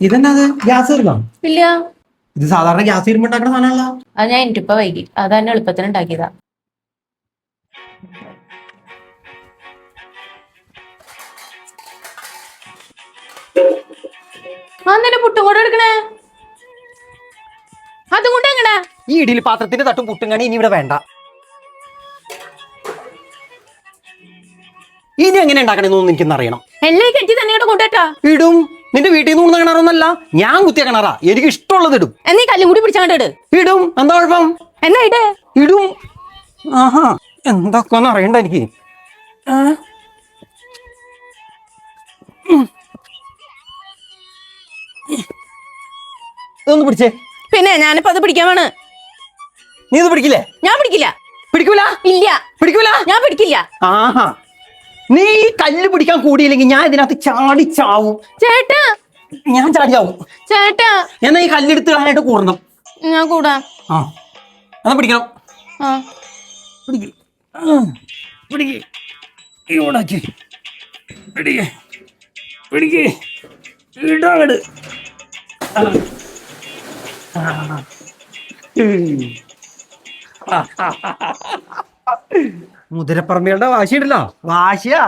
ഇതെന്നാ ഗ്യാസ് തീർന്നോ ഇല്ല. ഇത് സാധാരണ ഗ്യാസ് തീരുമ്പോ ഉണ്ടാക്കുന്ന സാധനമല്ല അത് ഞാൻ എനിക്കിപ്പോ വൈകി. അത് തന്നെ എളുപ്പത്തിന് ഉണ്ടാക്കിയതാ. അന്നെ എടുക്കണേ? അതും കൊണ്ട് എങ്ങടാ ഈ ഇഡലി പാത്രത്തിന്റെ തട്ടും പുട്ടും ഇനി ഇവിടെ വേണ്ട. ഇനി എങ്ങനെ ഉണ്ടാക്കണമെന്നൊന്നും എനിക്കൊന്നറിയണം എല്ലാം കെട്ടി തന്നെ ഇവിടെ ഇടും. നിന്റെ വീട്ടിൽ നിന്ന് കൂടുന്ന കിണറൊന്നല്ല ഞാൻ കുത്തിയ കിണറാ. എനിക്ക് ഇഷ്ടമുള്ളത് ഇടും. എന്നീ കല്ലും കൂടി പിടിച്ചാണ്ട് ഇട്. ഇടും. എന്താ കുഴപ്പം? എന്നാ ഇട്. ഇടും. ആഹാ എന്തൊക്കെന്ന് അറിയണ്ട എനിക്ക്. ഇതൊന്ന് പിടിച്ചേ. പിന്നെ ഞാനിപ്പോ അത് പിടിക്കാൻ വേണ്. നീ ഇത് പിടിക്കില്ലേ? ഞാൻ പിടിക്കില്ല. പിടിക്കൂല? ഇല്ല. പിടിക്കൂല? ഞാൻ പിടിക്കില്ല. ആഹാ. നീ ഈ കല്ല് പിടിക്കാൻ കൂടിയില്ലെങ്കിൽ ഞാൻ ഇതിനകത്ത് ചാടി ചാവും. ചേട്ടാ. ഞാൻ ചാടി ചാവും. ചേട്ടാ. എന്നാ ഈ കല്ലെടുത്ത് കാണാനായിട്ട് കൂടണം. ഞാൻ കൂടാം. ആ. എന്നാ പിടിക്കണം. ആ. പിടിക്ക്. ആ, വെക്ക്. ആ. പിടിക്ക് ഇടങ്ങട് മുതിരപ്പറമ്പുകളുടെ വാശിയുണ്ടല്ലോ വാശിയാ.